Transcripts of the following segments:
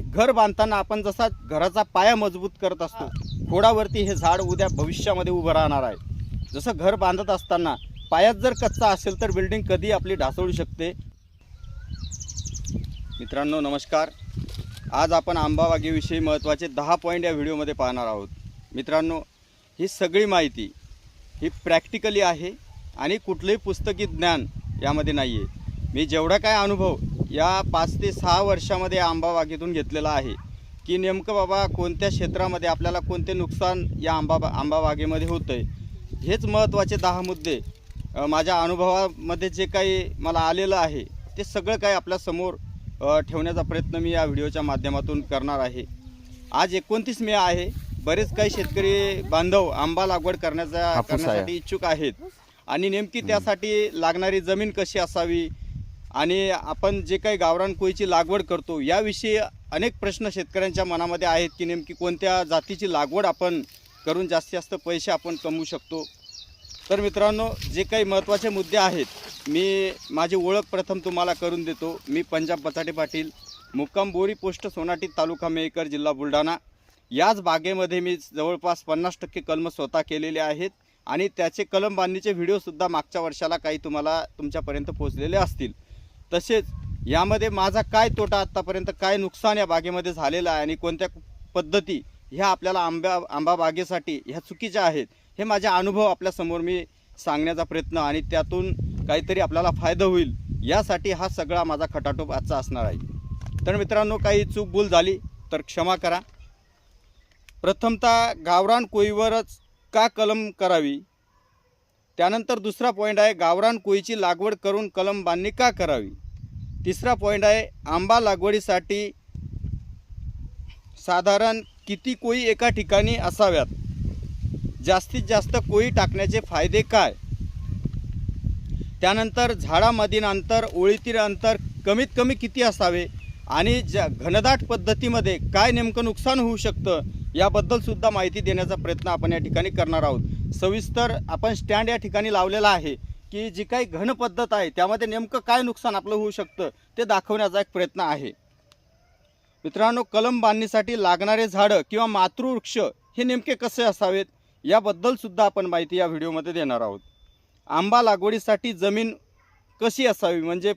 घर बांधताना आपण जसा घराचा पाया मजबूत करत असतो खोडावरती हे झाड उद्या भविष्यामध्ये उभं राहणार आहे. जसं घर बांधत असताना पायात जर कच्चा असेल तर बिल्डिंग कधी आपली ढासळू शकते. मित्रांनो नमस्कार. आज आपण आंबाबागेविषयी महत्त्वाचे दहा पॉईंट या व्हिडिओमध्ये पाहणार आहोत. मित्रांनो ही सगळी माहिती ही प्रॅक्टिकली आहे आणि कुठलंही पुस्तकी ज्ञान यामध्ये नाही आहे मी जेवढा काय अनुभव या पाच ते सहा वर्षामध्ये आंबा बागेतून घेतलेला आहे. की नेमकं बाबा कोणत्या क्षेत्रामध्ये आपल्याला कोणते नुकसान या आंबा आंबा बागेमध्ये होतं आहे हेच महत्त्वाचे दहा मुद्दे. माझ्या अनुभवामध्ये जे काही मला आलेलं आहे ते सगळं काही आपल्यासमोर ठेवण्याचा प्रयत्न मी या व्हिडिओच्या माध्यमातून करणार आहे. आज एकोणतीस मे आहे. बरेच काही शेतकरी बांधव आंबा लागवड करण्याचा. करण्यासाठी इच्छुक आहेत. आणि नेमकी त्यासाठी लागणारी जमीन कशी असावी? आणि आपण जे काही गावरान कोळीची लागवड करतो याविषयी अनेक प्रश्न शेतकऱ्यांच्या मनामध्ये आहेत की नेमकी कोणत्या जातीची लागवड आपण करून जास्तीत जास्त पैसे आपण कमवू शकतो. तर मित्रांनो जे काही महत्त्वाचे मुद्दे आहेत मी माझी ओळख प्रथम तुम्हाला करून देतो. मी पंजाब बचाटे पाटील मुक्काम बोरी पोस्ट सोनाटी तालुका मेकर जिल्हा बुलढाणा. याच बागेमध्ये मी जवळपास पन्नास टक्के कलम स्वतः केलेले आहेत आणि त्याचे कलम बांधणीचे व्हिडिओसुद्धा मागच्या वर्षाला काही तुम्हाला तुमच्यापर्यंत पोहोचलेले असतील. तसेच यामध्ये माझा काय तोटा आत्तापर्यंत काय नुकसान या बागेमध्ये झालेलं आहे आणि कोणत्या पद्धती ह्या आपल्याला आंब्या आंबा बागेसाठी ह्या चुकीच्या आहेत हे माझे अनुभव आपल्यासमोर मी सांगण्याचा प्रयत्न आणि त्यातून काहीतरी आपल्याला फायदा होईल यासाठी हा सगळा माझा खटाटोप आजचा असणार आहे. तर मित्रांनो काही चूक भूल झाली तर क्षमा करा. प्रथमतः गावरान कोळीवरच का कलम करावी? त्यानंतर दुसरा पॉईंट आहे गावरान कोळीची लागवड करून कलम बांधणी का करावी? तिसरा पॉईंट आहे आंबा लागवडीसाठी साधारण किती कोळी एका ठिकाणी असाव्यात? जास्तीत जास्त कोळी टाकण्याचे फायदे काय? त्यानंतर झाडामधील अंतर ओळीतील अंतर कमीत कमी किती असावे? आणि ज्या घनदाट पद्धतीमध्ये काय नेमकं नुकसान होऊ शकतं? याबद्दलसुद्धा माहिती देण्याचा प्रयत्न आपण या ठिकाणी करणार आहोत. सविस्तर आपण स्टँड या ठिकाणी लावलेला आहे. की जी काही घन पद्धत आहे त्यामध्ये नेमकं काय नुकसान आपलं होऊ शकतं ते दाखवण्याचा एक प्रयत्न आहे. मित्रांनो कलम बांधणीसाठी लागणारे झाडं किंवा मातृवृक्ष हे नेमके कसे असावेत याबद्दलसुद्धा आपण माहिती या व्हिडिओमध्ये देणार आहोत. आंबा लागवडीसाठी जमीन कशी असावी म्हणजे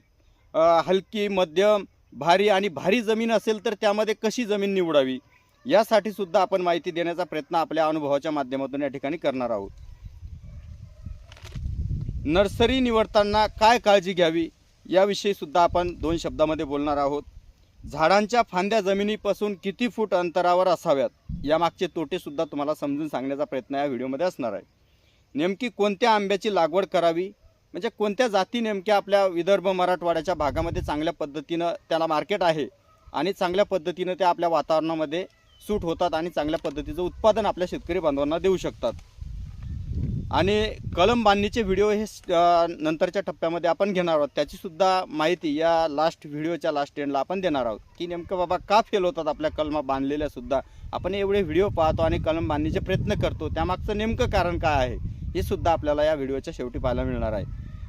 हलकी मध्यम भारी आणि भारी जमीन असेल तर त्यामध्ये कशी जमीन निवडावी यासाठी सुद्धा आपण माहिती देण्याचा प्रयत्न आपल्या अनुभवाच्या माध्यमातून या ठिकाणी करणार आहोत. नर्सरी निवडताना काय काळजी घ्यावी याविषयी सुद्धा आपण दोन शब्दामध्ये बोलणार आहोत. झाडांच्या फांद्या जमिनीपासून किती फूट अंतरावर असाव्यात यामागचे तोटेसुद्धा तुम्हाला समजून सांगण्याचा प्रयत्न या व्हिडिओमध्ये असणार आहे. नेमकी कोणत्या आंब्याची लागवड करावी? म्हणजे कोणत्या जाती नेमक्या आपल्या विदर्भ मराठवाड्याच्या भागामध्ये चांगल्या पद्धतीनं त्याला मार्केट आहे आणि चांगल्या पद्धतीनं त्या आपल्या वातावरणामध्ये सूट होतात आणि चांगल्या पद्धतीचं उत्पादन आपल्या शेतकरी बांधवांना देऊ शकतात? आणि कलम बांधणीचे व्हिडिओ हे नंतरच्या टप्प्यामध्ये आपण घेणार आहोत. त्याचीसुद्धा माहिती या लास्ट व्हिडिओच्या लास्ट एंडला आपण देणार आहोत. की नेमकं बाबा का फेल होतात आपल्या कलमा बांधलेल्यासुद्धा आपण एवढे व्हिडिओ पाहतो आणि कलम बांधणीचे प्रयत्न करतो. त्यामागचं नेमकं कारण काय आहे हे सुद्धा आपल्याला या व्हिडिओच्या शेवटी पाहायला मिळणार आहे.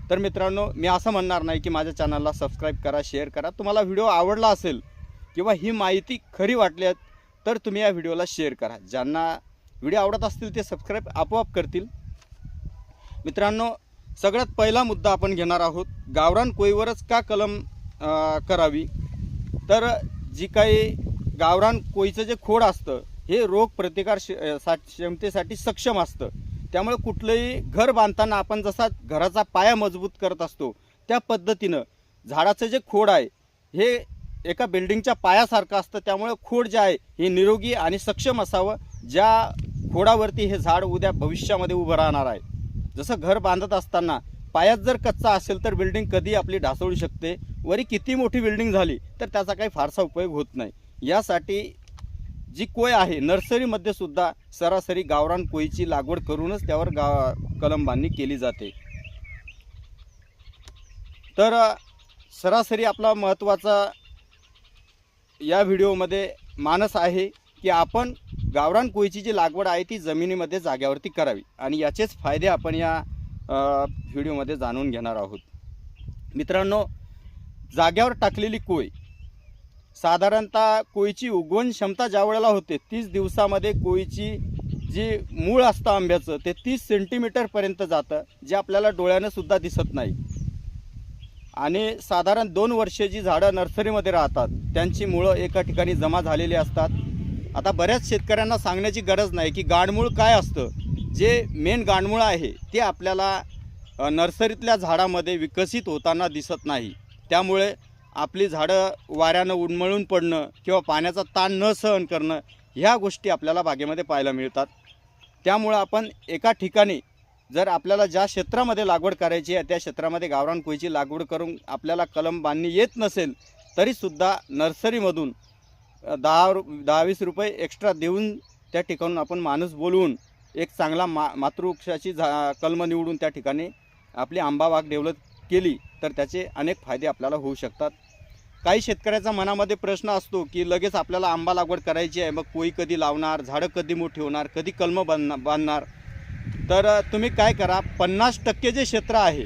तर मित्रांनो मी असं म्हणणार नाही की माझ्या चॅनलला सबस्क्राईब करा शेअर करा. तुम्हाला व्हिडिओ आवडला असेल किंवा ही माहिती खरी वाटली तर तुम्ही या व्हिडिओला शेअर करा. ज्यांना व्हिडिओ आवडत असतील ते सबस्क्राईब आपोआप करतील. मित्रांनो सगळ्यात पहिला मुद्दा आपण घेणार आहोत. गावरान कोळीवरच का कलम करावी? तर जी काही गावरान कोळीचं जे खोड असतं हे रोग प्रतिकार श- सा क्षमतेसाठी सक्षम असतं. त्यामुळे कुठलंही घर बांधताना आपण जसा घराचा पाया मजबूत करत असतो त्या पद्धतीनं झाडाचं जे खोड आहे हे एका बिल्डिंगच्या पायासारखं असतं. त्यामुळे खोड जे आहे हे निरोगी आणि सक्षम असावं. ज्या खोडावरती हे झाड उद्या भविष्यामध्ये उभं राहणार आहे. जसं घर बांधत असताना पायात जर कच्चा असेल तर बिल्डिंग कधी आपली ढासळू शकते? वरी किती मोठी बिल्डिंग झाली तर त्याचा काही फारसा उपयोग होत नाही. यासाठी जी कोय आहे नर्सरीमध्ये सुद्धा सरासरी गावरान कोयीची लागवड करूनच त्यावर गा कलम बांधणी केली जाते. तर सरासरी आपला महत्त्वाचा या व्हिडिओमध्ये मानस आहे की आपण गावरान कोळीची जी लागवड आहे ती जमिनीमध्ये जाग्यावरती करावी. आणि याचेच फायदे आपण या व्हिडिओमध्ये जाणून घेणार आहोत. मित्रांनो जाग्यावर टाकलेली कोय साधारणतः कोळीची उगवण क्षमता ज्या वेळेला होते तीस दिवसामध्ये कोळीची जी मूळ असतं आंब्याचं ते तीस सेंटीमीटरपर्यंत जातं जे आपल्याला डोळ्यानं सुद्धा दिसत नाही. आणि साधारण दोन वर्षे जी झाडं नर्सरीमध्ये राहतात त्यांची मुळं एका ठिकाणी जमा झालेली असतात. आता बऱ्याच शेतकऱ्यांना सांगण्याची गरज नाही की गाडमूळ काय असतं. जे मेन गाडमूळ आहे ते आपल्याला नर्सरीतल्या झाडामध्ये विकसित होताना दिसत नाही. त्यामुळे आपली झाडं वाऱ्यानं उन्मळून पडणं किंवा पाण्याचा ताण न सहन करणं ह्या गोष्टी आपल्याला बागेमध्ये पाहायला मिळतात. त्यामुळं आपण एका ठिकाणी जर आपल्याला ज्या क्षेत्रामध्ये लागवड करायची आहे त्या क्षेत्रामध्ये गावरान कोळीची लागवड करून आपल्याला कलम बांधणी येत नसेल तरीसुद्धा नर्सरीमधून दहा रु दहावीस रुपये एक्स्ट्रा देऊन त्या ठिकाणून आपण माणूस बोलवून एक चांगला मा मातृवृक्षाची झा कलम निवडून त्या ठिकाणी आपली आंबाबाग डेव्हलप केली तर त्याचे अनेक फायदे आपल्याला होऊ शकतात. काही शेतकऱ्याचा मनामध्ये प्रश्न असतो की लगेच आपल्याला आंबा लागवड करायची आहे मग कोळी कधी लावणार झाडं कधी मोठी होणार कधी कलमं बांधना बांधणार? तर तुम्ही काय करा पन्नास टक्के जे क्षेत्र आहे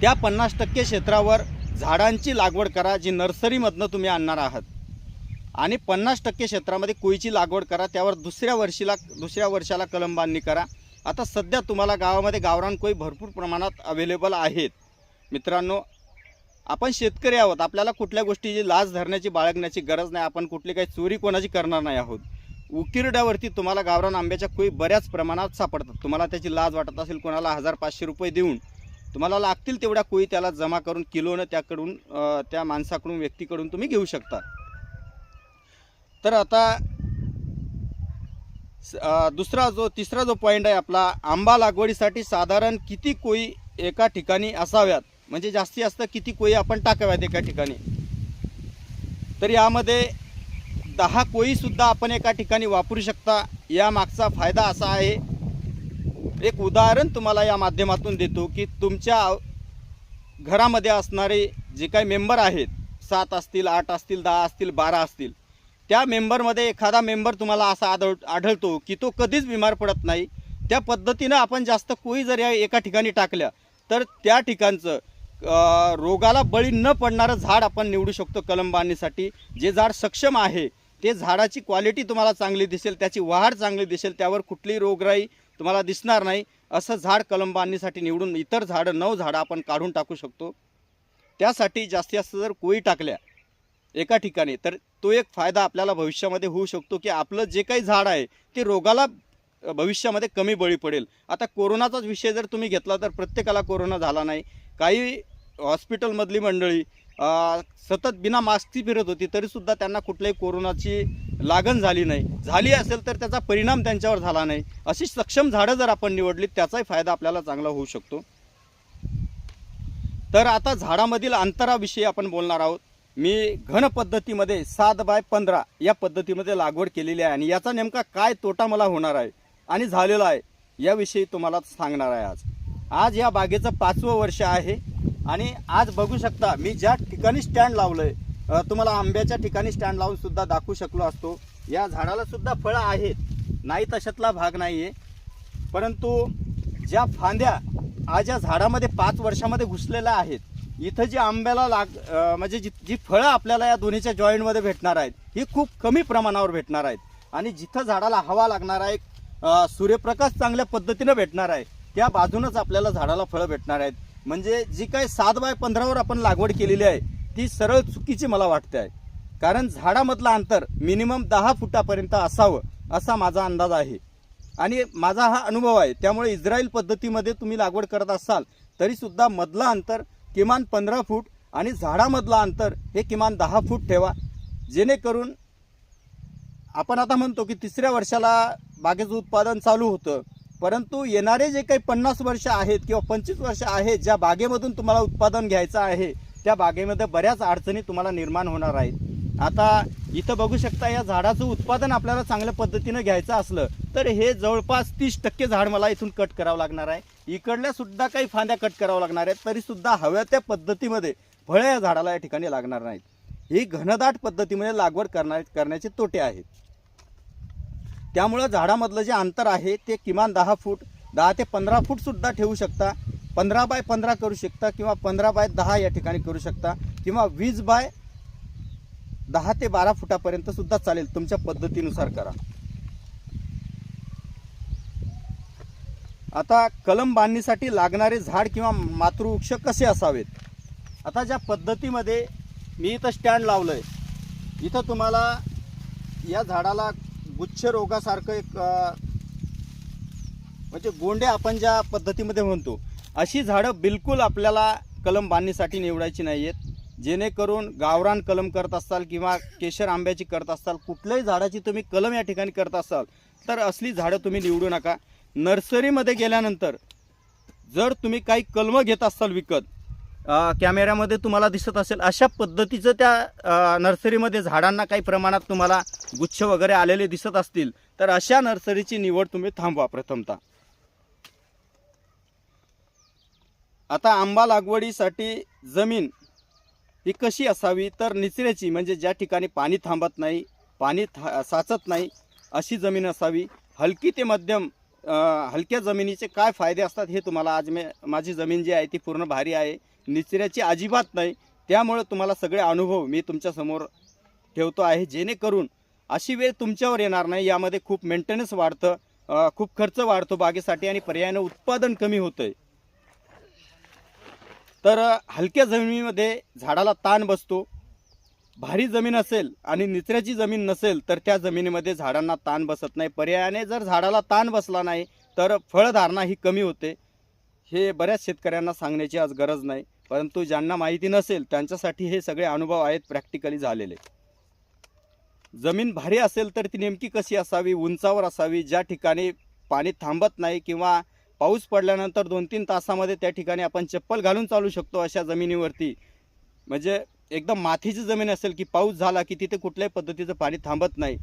त्या पन्नास टक्के क्षेत्रावर झाडांची लागवड करा जी नर्सरीमधनं तुम्ही आणणार आहात. आणि पन्नास टक्के क्षेत्रामध्ये कोळीची लागवड करा त्यावर दुसऱ्या वर्षीला दुसऱ्या वर्षाला कलम बांधणी करा. आता सध्या तुम्हाला गावामध्ये गावरान कोळी भरपूर प्रमाणात अवेलेबल आहेत. मित्रांनो आपण शेतकरी आहोत. आपल्याला कुठल्या गोष्टीची लाज धरण्याची बाळगण्याची गरज नाही. आपण कुठली काही चोरी कोणाची करणार नाही आहोत. उकिरड्यावरती तुम्हाला गावरान आंब्याच्या कोळी बऱ्याच प्रमाणात सापडतात. तुम्हाला त्याची लाज वाटत असेल कोणाला हजार पाचशे रुपये देऊन. तुम्हाला लागतील तेवढ्या कोळी त्याला जमा करून किलोनं त्याकडून त्या माणसाकडून व्यक्तीकडून तुम्ही घेऊ शकता. तर आता स- दुसरा जो तिसरा जो पॉईंट आहे आपला आंबा लागवडीसाठी साधारण किती कोळी एका ठिकाणी असाव्यात? म्हणजे जास्तीत जास्त किती कोळी आपण टाकाव्यात एका ठिकाणी? तर यामध्ये दहा कोळीसुद्धा आपण एका ठिकाणी वापरू शकता. या मागचा फायदा असा आहे. एक उदाहरण तुम्हाला या माध्यमातून देतो की तुमच्या घरामध्ये असणारे जे काही मेंबर आहेत सात असतील आठ असतील दहा असतील बारा असतील त्या मेंबरमध्ये एखादा मेंबर तुम्हाला असा आढळ आढळतो की तो कधीच बिमार पडत नाही. त्या पद्धतीनं आपण जास्त कोळी जर या एका ठिकाणी टाकल्या तर त्या ठिकाणचं रोगाला बळी न पडणारं झाड आपण निवडू शकतो कलम बांधणीसाठी जे झाड सक्षम आहे ते झाडाची क्वालिटी तुम्हाला चांगली दिसेल त्याची वाढ चांगली दिसेल त्यावर कुठलीही रोगराई तुम्हाला दिसणार नाही. असं झाड कलम बांधणीसाठी निवडून इतर झाडं नऊ झाडं आपण काढून टाकू शकतो. त्यासाठी जास्तीत जास्त जर कोळी टाकल्या एका ठिकाणी. तर तो एक फायदा आपल्याला भविष्यामध्ये होऊ शकतो की आपलं जे काही झाड आहे ते रोगाला भविष्यामध्ये कमी बळी पडेल. आता कोरोनाचाच विषय जर तुम्ही घेतला तर प्रत्येकाला कोरोना झाला नाही. काही हॉस्पिटलमधली मंडळी सतत बिना मास्कची फिरत होती तरीसुद्धा त्यांना कुठल्याही कोरोनाची लागण झाली नाही. झाली असेल तर त्याचा परिणाम त्यांच्यावर झाला नाही. अशी सक्षम झाडं जर आपण निवडली त्याचाही फायदा आपल्याला चांगला होऊ शकतो. तर आता झाडामधील अंतराविषयी आपण बोलणार आहोत. मी घन पद्धतीमध्ये सात बाय पंधरा या पद्धतीमध्ये लागवड केलेली आहे आणि याचा नेमका काय तोटा मला होणार आहे आणि झालेला आहे याविषयी तुम्हाला सांगणार आहे आज. आज या बागेचं पाचवं वर्ष आहे आणि आज बघू शकता मी ज्या ठिकाणी स्टँड लावलं आहे तुम्हाला आंब्याच्या ठिकाणी स्टँड लावून सुद्धा दाखवू शकलो असतो. या झाडाला सुद्धा फळं आहेत नाही तशातला भाग नाही आहे परंतु ज्या फांद्या आज या झाडामध्ये पाच वर्षामध्ये घुसलेल्या आहेत इथं जी आंब्याला लाग म्हणजे जी जी फळं आपल्याला या दोन्हीच्या जॉईंटमध्ये भेटणार आहेत ही खूप कमी प्रमाणावर भेटणार आहेत. आणि जिथं झाडाला हवा लागणार आहे सूर्यप्रकाश चांगल्या पद्धतीनं भेटणार आहे त्या बाजूनच आपल्याला झाडाला फळं भेटणार आहेत. म्हणजे जी काही सात बाय पंधरावर आपण लागवड केलेली आहे ती सरळ चुकीची मला वाटते आहे. कारण झाडामधलं अंतर मिनिमम दहा फुटापर्यंत असावं असा माझा अंदाज आहे. आणि माझा हा अनुभव आहे त्यामुळे इस्रायल पद्धतीमध्ये तुम्ही लागवड करत असाल तरीसुद्धा मधलं अंतर किमान पंधरा फूट आणि झाडामधलं अंतर हे किमान दहा फूट ठेवा. जेणेकरून आपण आता म्हणतो की तिसऱ्या वर्षाला बागेचं उत्पादन चालू होतं. परंतु येणारे जे काही पन्नास वर्ष आहेत किंवा पंचवीस वर्ष आहेत ज्या बागेमधून तुम्हाला उत्पादन घ्यायचं आहे त्या बागेमध्ये बऱ्याच अडचणी तुम्हाला निर्माण होणार आहेत. आता इथं बघू शकता या झाडाचं उत्पादन आपल्याला चांगल्या पद्धतीनं घ्यायचं असलं तर हे जवळपास तीस टक्के झाड मला इथून कट करावं लागणार आहे. इकडल्या सुद्धा काही फांद्या कट करावं लागणार आहेत तरीसुद्धा हव्या त्या पद्धतीमध्ये फळं या झाडाला या ठिकाणी लागणार नाहीत. ही घनदाट पद्धतीमध्ये लागवड करणार करण्याचे तोटे आहेत. त्यामुळं झाडामधलं जे अंतर आहे ते किमान दहा फूट दहा ते पंधरा फूटसुद्धा ठेवू शकता. पंधरा बाय पंधरा करू शकता किंवा पंधरा बाय दहा या ठिकाणी करू शकता किंवा वीस बाय दहा ते बारा फुटापर्यंत सुद्धा चालेल. तुमच्या पद्धतीनुसार करा. आता कलम बांधणीसाठी लागणारे झाड किंवा मातृवृक्ष कसे असावेत? आता ज्या पद्धतीमध्ये मी इथं स्टँड लावलं आहे इथं तुम्हाला या झाडाला गुच्छ रोगासारखं एक म्हणजे गोंडे आपण ज्या पद्धतीमध्ये म्हणतो अशी झाडं बिलकुल आपल्याला कलम बांधणीसाठी निवडायची नाही आहेत जेणेकरून गावरान कलम करत असाल किंवा केशर आंब्याची करत असाल कुठल्याही झाडाची तुम्ही कलम या ठिकाणी करत असाल तर असली झाडं तुम्ही निवडू नका. नर्सरीमध्ये गेल्यानंतर जर तुम्ही काही कलमं घेत असाल विकत कॅमेऱ्यामध्ये तुम्हाला दिसत असेल अशा पद्धतीचं त्या नर्सरीमध्ये झाडांना काही प्रमाणात तुम्हाला गुच्छ वगैरे आलेले दिसत असतील तर अशा नर्सरीची निवड तुम्ही थांबवा प्रथमतः. आता आंबा लागवडीसाठी जमीन ही कशी असावी? तर निचऱ्याची म्हणजे ज्या ठिकाणी पाणी थांबत नाही पाणी था साचत नाही अशी जमीन असावी. हलकी ते मध्यम हलक्या जमिनीचे काय फायदे असतात हे तुम्हाला आज मी माझी जमीन जी आहे ती पूर्ण भारी आहे. निचऱ्याची अजिबात नाही. त्यामुळे तुम्हाला सगळे अनुभव मी तुमच्यासमोर ठेवतो आहे. जेणेकरून अशी वेळ तुमच्यावर येणार नाही. यामध्ये खूप मेंटेनन्स वाढतं खूप खर्च वाढतो बागेसाठी आणि पर्यायानं उत्पादन कमी होतं आहे तर हलक्या जमिनीमध्ये झाडाला ताण बसतो. भारी जमीन असेल आणि निचऱ्याची जमीन नसेल तर त्या जमिनीमध्ये झाडांना ताण बसत नाही. पर्यायाने जर झाडाला ताण बसला नाही तर फळधारणा ही कमी होते. हे बऱ्याच शेतकऱ्यांना सांगण्याची आज गरज नाही. परंतु ज्यांना माहिती नसेल त्यांच्यासाठी हे सगळे अनुभव आहेत प्रॅक्टिकली झालेले. जमीन भारी असेल तर ती नेमकी कशी असावी? उंचावर असावी? ज्या ठिकाणी पाणी थांबत नाही किंवा पाऊस पडल्यानंतर दोन तीन तासामध्ये त्या ठिकाणी आपण चप्पल घालून चालू शकतो अशा जमिनीवरती. म्हणजे एकदम मातीची जमीन असेल की पाऊस झाला की तिथे कुठल्याही पद्धतीचं पाणी थांबत नाही.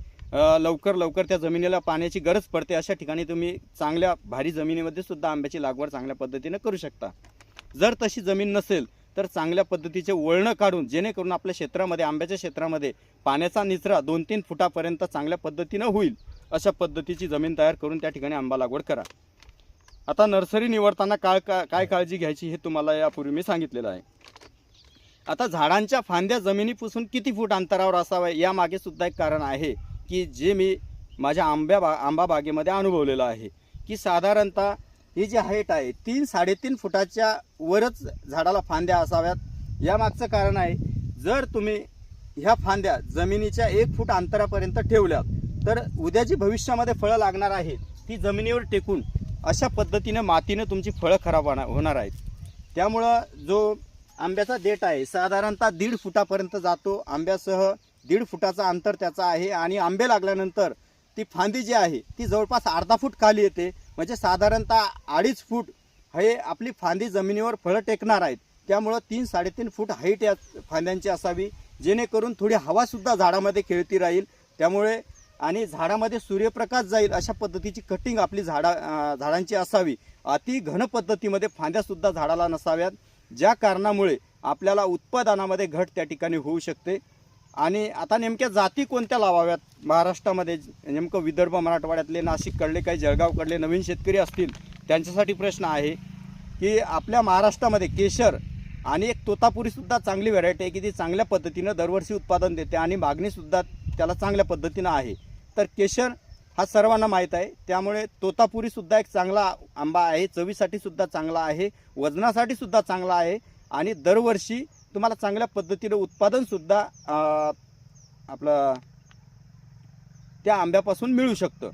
लवकर लवकर त्या जमिनीला पाण्याची गरज पडते. अशा ठिकाणी तुम्ही चांगल्या भारी जमिनीमध्ये सुद्धा आंब्याची लागवड चांगल्या पद्धतीने करू शकता. जर तशी जमीन नसेल तर चांगल्या पद्धतीचे वळणं काढून जेणेकरून आपल्या क्षेत्रामध्ये आंब्याच्या क्षेत्रामध्ये पाण्याचा निचरा दोन तीन फुटापर्यंत चांगल्या पद्धतीनं होईल अशा पद्धतीची जमीन तयार करून त्या ठिकाणी आंबा लागवड करा. आता नर्सरी निवडताना काय काय काय काळजी घ्यायची हे तुम्हाला यापूर्वी मी सांगितलेलं आहे. आता झाडांच्या फांद्या जमिनीपासून किती फूट अंतरावर असाव्या यामागे सुद्धा एक कारण आहे की जे मी माझ्या आंब्या बा आंबा बागेमध्ये अनुभवलेलं आहे की साधारणतः ही जी हाईट आहे तीन साडेतीन फुटाच्या वरच झाडाला फांद्या असाव्यात. यामागचं कारण आहे जर तुम्ही ह्या फांद्या जमिनीच्या एक फूट अंतरापर्यंत ठेवल्यात तर उद्या जी भविष्यामध्ये फळं लागणार आहेत ती जमिनीवर टेकून अशा पद्धतीनं मातीनं तुमची फळं खराब होणार होणार आहेत. त्यामुळं जो आंब्याचा देठ आहे साधारणतः दीड फुटापर्यंत जातो. आंब्यासह दीड फुटाचा अंतर त्याचा आहे आणि आंबे लागल्यानंतर ती फांदी जी आहे ती जवळपास अर्धा फूट खाली येते. म्हणजे साधारणतः अडीच फूट हे आपली फांदी जमिनीवर फळं टेकणार आहेत. त्यामुळं तीन साडेतीन फूट हाईट या फांद्यांची असावी. जेणेकरून थोडी हवासुद्धा झाडामध्ये खेळती राहील. त्यामुळे आणि झाडामध्ये सूर्यप्रकाश जाईल अशा पद्धतीची कटिंग आपली झाडा झाडांची असावी. अति घन पद्धतीमध्ये फांद्यासुद्धा झाडाला नसाव्यात ज्या कारणामुळे आपल्याला उत्पादनामध्ये घट त्या ठिकाणी होऊ शकते. आणि आता नेमक्या जाती कोणत्या लावाव्यात? महाराष्ट्रामध्ये नेमकं विदर्भ मराठवाड्यातले नाशिककडले काही जळगावकडले नवीन शेतकरी असतील त्यांच्यासाठी प्रश्न आहे की आपल्या महाराष्ट्रामध्ये केशर आणि एक तोतापुरीसुद्धा चांगली व्हरायटी आहे की ती चांगल्या पद्धतीनं दरवर्षी उत्पादन देते आणि मागणीसुद्धा त्याला चांगल्या पद्धतीनं आहे. तर केशर हा सर्वांना माहीत आहे. त्यामुळे तोतापुरीसुद्धा एक चांगला आंबा आहे. चवीसाठी सुद्धा चांगला आहे. वजनासाठी सुद्धा चांगला आहे. आणि दरवर्षी तुम्हाला चांगल्या पद्धतीनं उत्पादनसुद्धा आपलं त्या आंब्यापासून मिळू शकतं.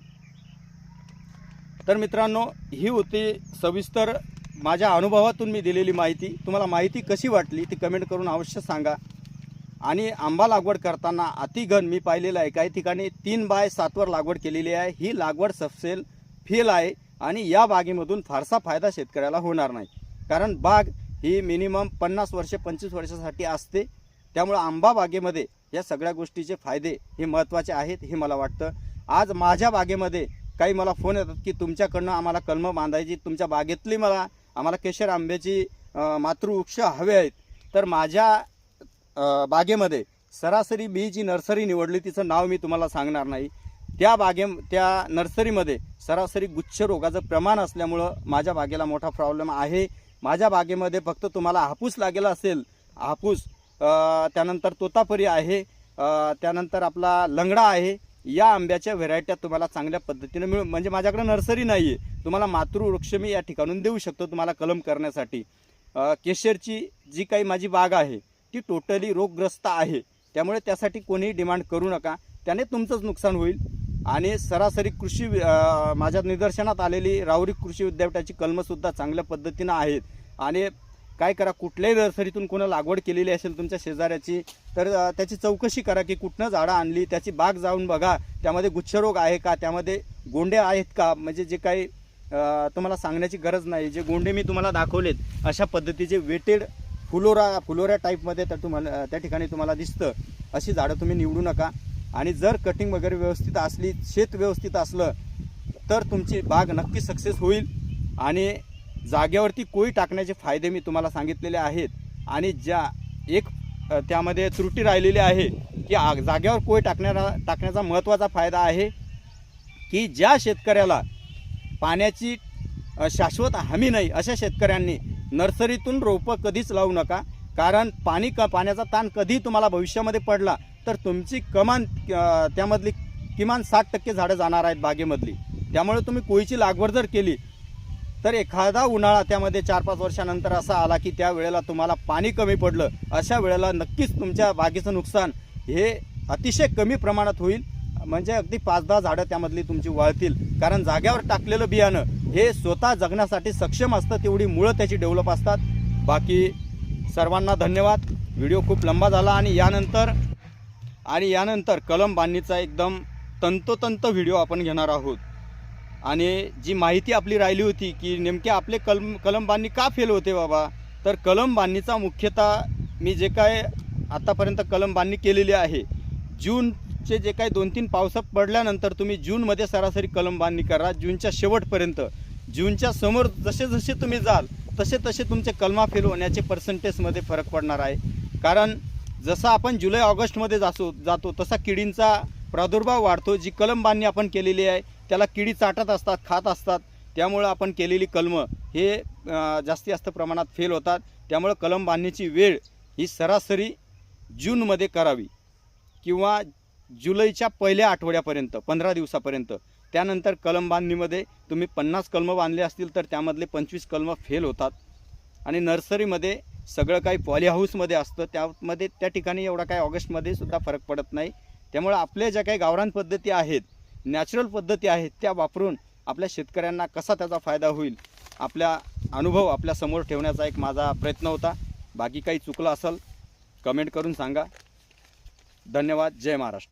तर मित्रांनो ही होती सविस्तर माझ्या अनुभवातून मी दिलेली माहिती. तुम्हाला माहिती कशी वाटली ती कमेंट करून अवश्य सांगा. आणि आंबा लागवड करताना अतिघन मी पाहिलेलं आहे. काही ठिकाणी तीन बाय सातवर लागवड केलेली आहे. ही लागवड सफसेल फेल आहे आणि या बागेमधून फारसा फायदा शेतकऱ्याला होणार नाही. कारण बाग ही मिनिमम पन्नास वर्षे पंचवीस वर्षासाठी असते. त्यामुळं आंबा बागेमध्ये या सगळ्या गोष्टीचे फायदे हे महत्त्वाचे आहेत हे मला वाटतं. आज माझ्या बागेमध्ये काही मला फोन येतात की तुमच्याकडनं आम्हाला कलमं बांधायची तुमच्या बागेतली मला आम्हाला केशर आंब्याची मातृवृक्ष हवे आहेत. तर माझ्या बागेमध्ये सरासरी बी जी नर्सरी निवडली तिचं नाव मी तुम्हाला सांगणार नाही. त्या बागे त्या नर्सरीमध्ये सरासरी गुच्छ रोगाचं प्रमाण असल्यामुळं माझ्या बागेला मोठा प्रॉब्लेम आहे. माझ्या बागेमध्ये फक्त तुम्हाला हापूस लागेला असेल हापूस त्यानंतर तोतापरी आहे त्यानंतर आपला लंगडा आहे या आंब्याच्या व्हेरायट्या तुम्हाला चांगल्या पद्धतीने मिळून म्हणजे माझ्याकडे नर्सरी नाही आहे तुम्हाला मातृवृक्ष मी या ठिकाणून देऊ शकतो तुम्हाला कलम करण्यासाठी. केशरची जी काही माझी बाग आहे ती टोटली रोगग्रस्त आहे. त्यामुळे त्यासाठी कोणीही डिमांड करू नका. त्याने तुमचंच नुकसान होईल. आणि सरासरी कृषी माझ्या निदर्शनात आलेली राहुरी कृषी विद्यापीठाची कलमंसुद्धा चांगल्या पद्धतीनं आहेत. आणि काय करा कुठल्याही नर्सरीतून कोणा लागवड केलेली असेल तुमच्या शेजाऱ्याची तर त्याची चौकशी करा की कुठनं झाडं आणली त्याची बाग जाऊन बघा त्यामध्ये गुच्छरोग आहे का त्यामध्ये गोंडे आहेत का? म्हणजे जे काही तुम्हाला सांगण्याची गरज नाही. जे गोंडे मी तुम्हाला दाखवलेत अशा पद्धतीचे वेटेड फुलोरा फुलोऱ्या टाईपमध्ये तर तुम्हाला त्या ठिकाणी तुम्हाला दिसतं. अशी झाडं तुम्ही निवडू नका. आणि जर कटिंग वगैरे व्यवस्थित असली शेत व्यवस्थित असलं तर तुमची बाग नक्की सक्सेस होईल. आणि जागेवरती कोळी टाकण्याचे फायदे मी तुम्हाला सांगितलेले आहेत. आणि ज्या एक त्यामध्ये त्रुटी राहिलेली आहे की आ- जागेवर कोळी टाकण्याला टाकण्याचा महत्त्वाचा फायदा आहे की ज्या शेतकऱ्याला पाण्याची शाश्वत हमी नाही अशा शेतकऱ्यांनी नर्सरीतून रोपं कधीच लावू नका. कारण पाणी क पाण्याचा ताण कधी तुम्हाला भविष्यामध्ये पडला तर तुमची कमान त्यामधली किमान साठ टक्के झाडं जाणार आहेत बागेमधली. त्यामुळे तुम्ही कोळीची लागवड जर केली तर एखादा उन्हाळा त्यामध्ये चार पाच वर्षानंतर असा आला की त्या वेळेला तुम्हाला पाणी कमी पडलं अशा वेळेला नक्कीच तुमच्या बागेचं नुकसान हे अतिशय कमी प्रमाणात होईल. म्हणजे अगदी पाच दहा झाडं त्यामधली तुमची वाळतील. कारण जाग्यावर टाकलेलं बियाणं हे स्वतः जगण्यासाठी सक्षम असतं तेवढी मुळं त्याची डेव्हलप असतात. बाकी सर्वांना धन्यवाद. व्हिडिओ खूप लंबा झाला आणि यानंतर आणि यानंतर कलम बांधणीचा एकदम तंतोतंत व्हिडिओ आपण घेणार आहोत. आणि जी माहिती आपली राहिली होती की नेमके आपले कलम कलम बांधणी का फेल होते बाबा? तर कलम बांधणीचा मुख्यतः मी जे काय आत्तापर्यंत कलम बांधणी केलेली आहे जूनचे जे काही दोन तीन पावसात पडल्यानंतर तुम्ही जूनमध्ये सरासरी कलम बांधणी करा जूनच्या शेवटपर्यंत. जूनच्या समोर जसे जसे तुम्ही जाल तसे तसे तुमचे कलमा फेल होण्याचे पर्सेंटेजमध्ये फरक पडणार आहे. कारण जसं आपण जुलै ऑगस्टमध्ये जासो जातो तसा किडींचा प्रादुर्भाव वाढतो. जी कलम बांधणी आपण केलेली आहे त्याला किडी चाटत असतात खात असतात. त्यामुळं आपण केलेली कलमं हे जास्ती जास्त प्रमाणात फेल होतात. त्यामुळं कलम बांधणीची वेळ ही सरासरी जूनमध्ये करावी किंवा जुलैच्या पहिल्या आठवड्यापर्यंत पंधरा दिवसापर्यंत. त्यानंतर कलम बांधणीमध्ये तुम्ही पन्नास कलमं बांधले असतील तर त्यामधले पंचवीस कलमं फेल होतात. आणि नर्सरीमध्ये सगळं काही पॉली हाऊसमध्ये असतं. त्यामध्ये त्या ठिकाणी एवढा काही ऑगस्टमध्ये सुद्धा फरक पडत नाही. त्यामुळे आपल्या ज्या काही गावरान पद्धती आहेत नॅचरल पद्धती आहेत त्या वापरून आपल्या शेतकऱ्यांना कसा त्याचा फायदा होईल आपल्या अनुभव आपल्यासमोर ठेवण्याचा एक माझा प्रयत्न होता. बाकी काही चुकलं असेल कमेंट करून सांगा. धन्यवाद. जय महाराष्ट्र.